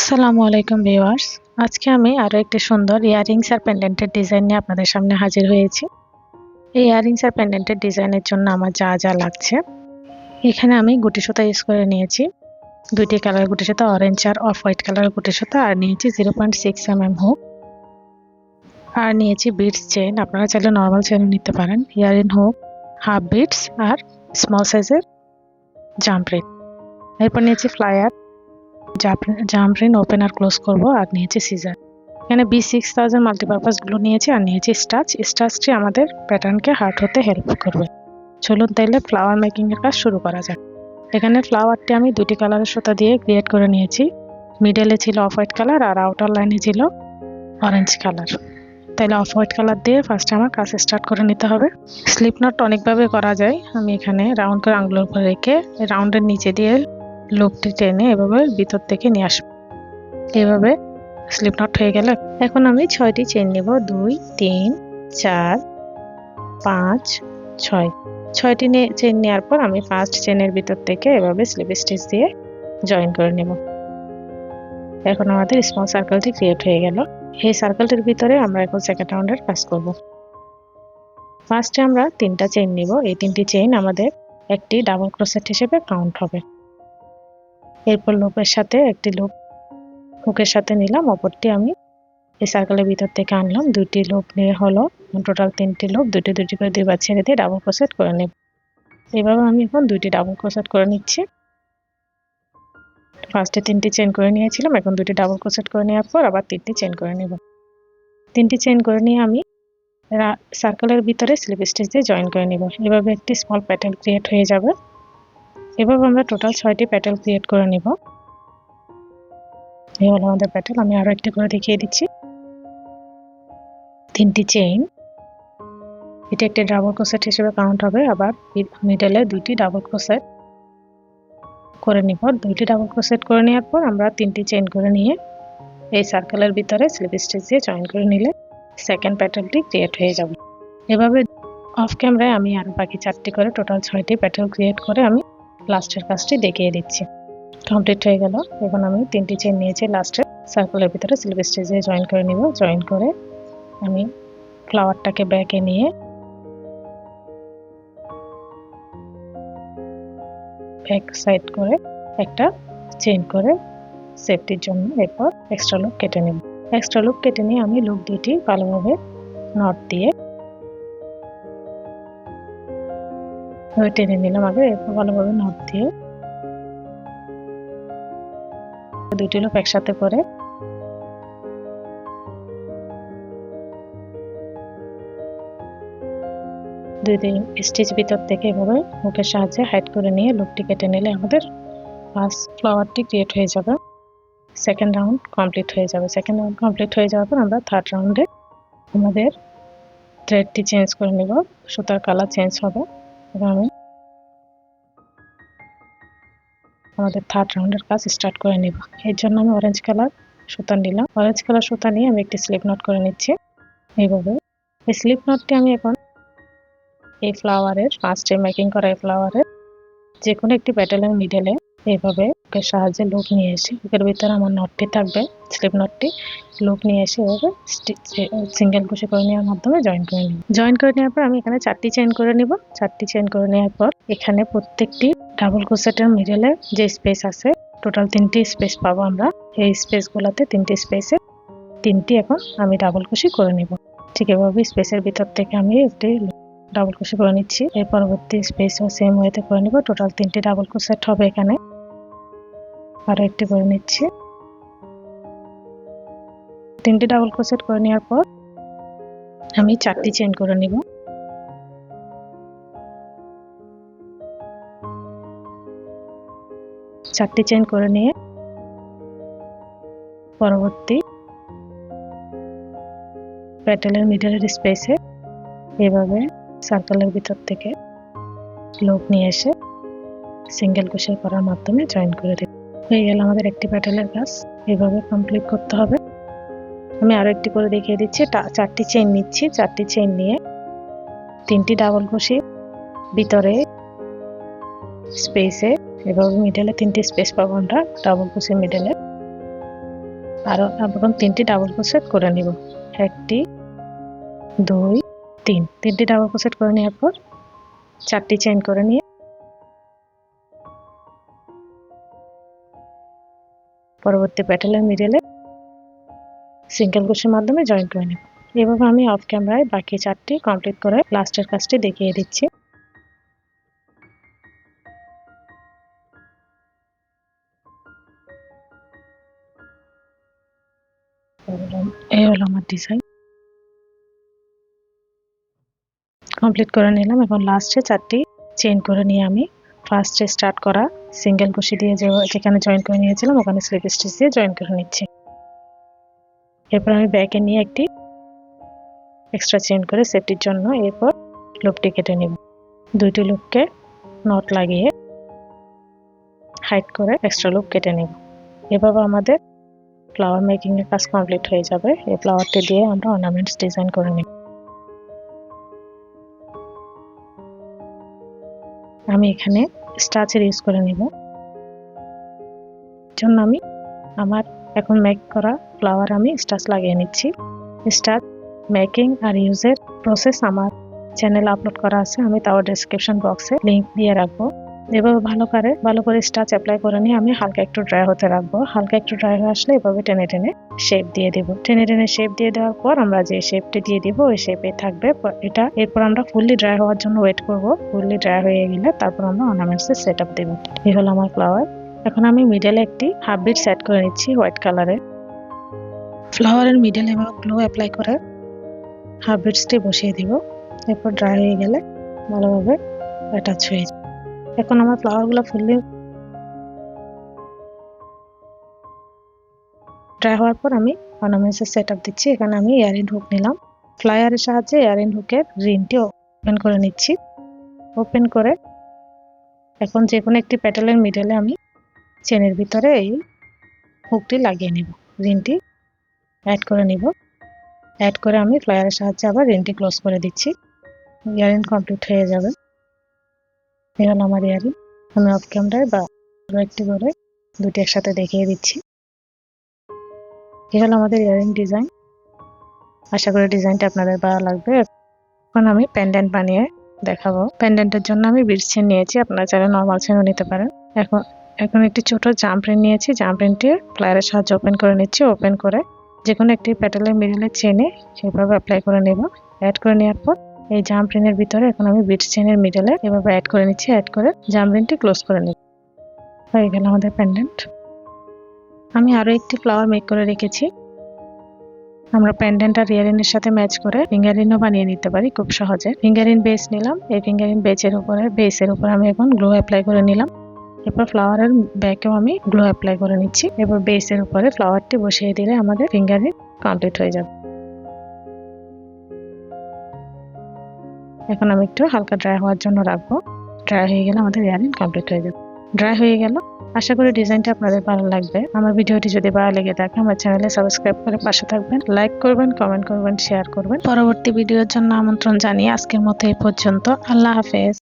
আসসালামু আলাইকুম ভিউয়ার্স। আজকে আমি আরও একটি সুন্দর ইয়াররিংস আর পেন্ডেন্টের ডিজাইন নিয়ে আপনাদের সামনে হাজির হয়েছি। এই ইয়াররিংস আর পেন্ডেন্টের ডিজাইনের জন্য আমার যা যা লাগছে। এখানে আমি গুটি সুতা ইউজ করে নিয়েছি। দুইটি কালার গুটি সুতা অরেঞ্জ আর অফ হোয়াইট কালার গুটি সুতা, আর নিয়েছি zero point six M M hook আর নিয়েছি বিটস চেন আপনারা চাইলে নর্মাল চেনও নিতে পারেন। ইয়ারিং হুক হাফ বিটস আর স্মল সাইজের জাম্প রিং এরপর নিয়েছি ফ্লায়ার জাম্প রিন ওপেন আর ক্লোজ করব আর নিয়েছি সিজার এখানে বি সিক্স থাউজেন্ড মাল্টিপারপাসগুলো নিয়েছি আর নিয়েছি স্টাচ স্টাচটি আমাদের প্যাটার্নকে হার্ট হতে হেল্প করবে। চলুন তাইলে ফ্লাওয়ার মেকিংয়ের কাজ শুরু করা যাক। এখানে ফ্লাওয়ারটি আমি দুটি কালারের সুতা দিয়ে ক্রিয়েট করে নিয়েছি। মিডলে ছিল অফ হোয়াইট কালার আর আউটার লাইনে ছিল অরেঞ্জ কালার তাইলে অফ হোয়াইট কালার দিয়ে ফার্স্টে আমার কাজ স্টার্ট করে নিতে হবে। স্লিপ নট অনেকভাবে করা যায়। আমি এখানে রাউন্ড করে আঙুলের উপর রেখে রাউন্ডের নিচে দিয়ে লুপটি টেনে এভাবে ভিতর থেকে নিয়ে আসব। এভাবে স্লিপ নট হয়ে গেলে। এখন আমি ছয়টি চেন নেব। দুই, তিন, চার, পাঁচ, ছয়। ছয়টি চেন নেওয়ার পর আমি ফার্স্ট চেনের ভিতর থেকে এভাবে স্লিপ স্টিচ দিয়ে জয়েন করে নেব। এখন আমাদের স্মল সার্কেলটি ক্রিয়েট হয়ে গেল। এই সার্কেলটির ভিতরে আমরা এখন সেকেন্ড রাউন্ডের কাজ করব। ফার্স্টে আমরা তিনটা চেন নিব। এই তিনটি চেইন আমাদের একটি ডাবল ক্রোসেট হিসেবে কাউন্ট হবে। এরপর লুপের সাথে একটি লুপ হুকের সাথে নিলাম, অপরটি আমি এই সার্কেলের ভিতর থেকে আনলাম। দুইটি লুপ নিয়ে হলো টোটাল তিনটি লুপ দুটি দুটি করে দুইবার ছেড়ে দিয়ে ডাবল ক্রোসেট করে নেব। এভাবে আমি এখন দুইটি ডাবল ক্রোসেট করে নিচ্ছি। ফার্স্টে তিনটি চেন করে নিয়েছিলাম, এখন দুটি ডাবল ক্রোসেট করে নেওয়ার পর আবার তিনটি চেন করে নেব। তিনটি চেন করে নিয়ে আমি সার্কেলের ভিতরে স্লিপ স্টিচ দিয়ে জয়েন করে নেব। এভাবে একটি স্মল প্যাটার্ন ক্রিয়েট হয়ে যাবে। এভাবে আমরা টোটাল ছয়টি প্যাটেল ক্রিয়েট করে নিব। এই হলো আমাদের প্যাটেল আমি আরও একটি করে দেখিয়ে দিচ্ছি। তিনটি চেইন এটি একটি ডাবল ক্রোসেট হিসেবে কাউন্ট হবে, আবার মিডলে দুইটি ডাবল ক্রোসেট করে নিব। দুইটি ডাবল ক্রোসেট করে নেওয়ার পর আমরা তিনটি চেইন করে নিয়ে এই সার্কেলের ভিতরে স্লিপ স্টিচ দিয়ে জয়েন করে নিলে সেকেন্ড প্যাটেলটি ক্রিয়েট হয়ে যাবে। এভাবে অফ ক্যামেরায় আমি আরও বাকি চারটি করে টোটাল ছয়টি প্যাটেল ক্রিয়েট করে আমি লাস্টের কাজটি দেখিয়ে দিচ্ছি। কমপ্লিট হয়ে গেল। এখন আমি তিনটি চেন নিয়েছি লাস্টের। সার্কুলের ভিতরে স্লিপ স্টেজে জয়েন করে নিব। জয়েন করে আমি ফ্লাওয়ারটাকে ব্যাকে নিয়ে ব্যাক সাইড করে একটা চেন করে সেফটির জন্য এরপর এক্সট্রা লুক কেটে নেব। এক্সট্রা লুক কেটে নিয়ে আমি লুক দুটি ভালোভাবে নট দিয়ে টেনে নিলাম আগে, এরপর ভালোভাবে নট দিয়ে। দুটি লোক একসাথে করে। দুই তিন স্টিচ ভিতর থেকে এভাবে মুখের সাহায্যে হাইড করে নিয়ে লুকটি কেটে নিলে আমাদের ফার্স্ট ফ্লাওয়ারটি ক্রিয়েট হয়ে যাবে। সেকেন্ড রাউন্ড কমপ্লিট হয়ে যাবে। সেকেন্ড রাউন্ড কমপ্লিট হয়ে যাওয়ার পর আমরা থার্ড রাউন্ডে আমাদের থ্রেডটি চেঞ্জ করে নিব। সুতার কালার চেঞ্জ হবে। আমি আমাদের থার্ড রাউন্ডের কাজ স্টার্ট করে নেব। এর জন্য আমি অরেঞ্জ কালার সুতা নিলাম। অরেঞ্জ কালার সুতা নিয়ে আমি একটি স্লিপ নট করে নিচ্ছি। এইভাবে। এই স্লিপ নটটি আমি এখন এই ফ্লাওয়ারের ফার্স্টে মেকিং করা এই ফ্লাওয়ারের যে কোনো একটি প্যাটেলের মিডেলে এইভাবে ওকে সাহায্যে লুক নিয়ে এসে বুকের ভিতরে আমার নটটি থাকবে স্লিপ নটটি লুক নিয়ে এসে এভাবে সিঙ্গেল কুশি করে নেওয়ার মাধ্যমে জয়েন করে নিব জয়েন করে নেওয়ার পর আমি এখানে চারটি চেন করে নিব। চারটি চেন করে নেওয়ার পর এখানে প্রত্যেকটি ডাবল ক্রোসেটের মিডলে যে স্পেস আছে টোটাল তিনটি স্পেস পাবো আমরা। এই স্পেসগুলোতে তিনটি স্পেসে তিনটি এখন আমি ডাবল কুশি করে নিব। ঠিক এভাবে স্পেসের ভিতর থেকে আমি একটি ডাবল কুশি করে নিচ্ছি। এর পরবর্তী স্পেসও সেম ওয়েতে করে নিব। টোটাল তিনটি ডাবল ক্রোসেট হবে এখানে। আরও একটি করে নিচ্ছি। তিনটি ডাবল ক্রোসেট করে নেওয়ার পর আমি চারটি চেন করে নিব। চারটি চেন করে নিয়ে পরবর্তী প্যাটেলের মিডলের স্পেসে এভাবে সার্কেলের ভিতর থেকে লোক নিয়ে এসে সিঙ্গেল কুশাই করার মাধ্যমে জয়েন করে দেব হয়ে গেল আমাদের একটি প্যাটেলের কাজ এভাবে কমপ্লিট করতে হবে। আমি আরও একটি করে দেখিয়ে দিচ্ছি। চারটি চেন নিচ্ছি। চারটি চেন নিয়ে তিনটি ডাবল কুশি ভিতরে স্পেসে এভাবে মিডলে তিনটি স্পেস পাবো আমরা। ডাবল কুশির মিডলে আরও এখন তিনটি ডাবল ক্রোশেট করে নিব। একটি, দুই, তিন। তিনটি ডাবল ক্রোশেট করে নেওয়ার পর চারটি চেইন করে নিয়ে পরবর্তী প্যাটেলের মিডলে সিঙ্গেল ক্রোশের মাধ্যমে জয়েন করে নেব। এভাবে আমি অফ ক্যামেরায় বাকি চারটি কমপ্লিট করে লাস্টের কাজটি দেখিয়ে দিচ্ছি। এই হলো আমার ডিজাইন কমপ্লিট করে নিলাম। এখন লাস্টে চারটি চেইন করে নিয়ে আমি। ফার্স্টে স্টার্ট করা। সিঙ্গেল কুশি দিয়ে যে যেখানে জয়েন করে নিয়েছিলাম, ওখানে স্লিপ স্টিচ দিয়ে জয়েন করে নিচ্ছি। এরপর আমি ব্যাকে নিয়ে একটি এক্সট্রা চেইন করে সেফটির জন্য এরপর লুপটি কেটে নেব। দুইটি লুপকে নট লাগিয়ে হাইট করে এক্সট্রা লুপ কেটে নেব। এভাবে আমাদের ফ্লাওয়ার মেকিংয়ের কাজ কমপ্লিট হয়ে যাবে। এই ফ্লাওয়ারটি দিয়ে আমরা অর্নামেন্টস ডিজাইন করে নেব। আমি এখানে স্টাচের ইউজ করে নিব। জন্য আমি আমার এখন মেক করা ফ্লাওয়ার আমি স্টাচ লাগিয়ে নিচ্ছি। স্টাচ মেকিং আর ইউজের প্রসেস আমার চ্যানেল আপলোড করা আছে, আমি তাও ডেসক্রিপশন বক্সে লিঙ্ক দিয়ে রাখব। এভাবে ভালো করে ভালো করে স্টাচ অ্যাপ্লাই করে নিয়ে আমি হালকা একটু ড্রাই হতে রাখব। হালকা একটু ড্রাই হয়ে আসলে এভাবে টেনে টেনে শেপ দিয়ে দিব। টেনে টেনে শেপ দিয়ে দেওয়ার পর আমরা যে শেপটি দিয়ে দিব, ওই শেপে থাকবে এটা। এরপর আমরা ফুললি ড্রাই হওয়ার জন্য ওয়েট করব। ফুললি ড্রাই হয়ে গেলে তারপর আমরা অর্নামেন্টস এর সেট আপ দেবো। এই হলো আমার ফ্লাওয়ার এখন আমি মিডলে একটি হাফ বিট সেট করে নিচ্ছি হোয়াইট কালারে ফ্লাওয়ারের মিডলে এবার গ্লো অ্যাপ্লাই করে হাফ বিটসটি বসিয়ে দিব। এরপর ড্রাই হয়ে গেলে ভালোভাবে অ্যাটাচ হয়ে এখন আমার ফ্লাওয়ারগুলো ফুললি ড্রাই হওয়ার পর আমি অর্নামেন্টসের সেট আপ দিচ্ছি। এখানে আমি ইয়ারিন হুক নিলাম। ফ্লায়ারের সাহায্যে ইয়ারিন হুকের রিনটি ওপেন করে নিচ্ছি। ওপেন করে এখন যে কোনো একটি প্যাটেলের মিডলে আমি চেনের ভিতরে এই হুকটি লাগিয়ে নিব। রিনটি অ্যাড করে নিব। অ্যাড করে আমি ফ্লায়ারের সাহায্যে আবার রিনটি ক্লোজ করে দিচ্ছি। ইয়ারিন কমপ্লিট হয়ে যাবে। হলো আমার ইয়ারিং। আমি অফ ক্যামেরায় বা একটি করে দুটি একসাথে দেখিয়ে দিচ্ছি। হলো আমাদের ইয়ারিং ডিজাইন আশা করি ডিজাইনটা আপনাদের ভালো লাগবে। এখন আমি প্যান্ডেন্ট বানিয়ে দেখাবো। প্যান্ডেন্টের জন্য আমি বিট চেন নিয়েছি। আপনারা চাইলে নর্মাল চেনও নিতে পারেন। এখন এখন একটি ছোট জাম্প রিন নিয়েছি। জাম্প রিনটি প্লায়ারের সাহায্যে ওপেন করে নিচ্ছি। ওপেন করে যে কোনো একটি প্যাটেলের মিডিলে চেনে সেভাবে অ্যাপ্লাই করে নেব। অ্যাড করে নেওয়ার পর এই জাম্প রিনের ভিতরে এখন আমি বিট চেনের মিডলে এভাবে অ্যাড করে নিচ্ছি অ্যাড করে জাম্প রিনটি ক্লোজ করে নেব হয়ে গেল আমাদের প্যান্ডেন্ট আমি আরও একটি ফ্লাওয়ার মেক করে রেখেছি। আমরা প্যান্ডেন্ট আর ইয়ারিনের সাথে ম্যাচ করে ফিঙ্গারিনও বানিয়ে নিতে পারি খুব সহজে। ফিঙ্গারিন বেস নিলাম, এই ফিঙ্গারিন বেচের উপরে বেসের উপর আমি এখন গ্লো অ্যাপ্লাই করে নিলাম। এরপর ফ্লাওয়ারের ব্যাকেও আমি গ্লো অ্যাপ্লাই করে নিচ্ছি। এরপর বেসের উপরে ফ্লাওয়ারটি বসিয়ে দিলে আমাদের ফিঙ্গারিন কমপ্লিট হয়ে যাবে। এখন আমি একটু হালকা ড্রাই হওয়ার জন্য রাখব। ড্রাই হয়ে গেলে আমাদের ইয়ারিং কমপ্লিট হয়ে যাবে। ড্রাই হয়ে গেল। আশা করি ডিজাইনটা আপনাদের ভালো লাগবে। আমার ভিডিওটি যদি ভালো লেগে থাকে, আমার চ্যানেলে সাবস্ক্রাইব করে পাশে থাকবেন। লাইক করবেন কমেন্ট করবেন শেয়ার করবেন। পরবর্তী ভিডিওর জন্য আমন্ত্রণ জানিয়ে আজকের মতো এই পর্যন্ত। আল্লাহ হাফেজ।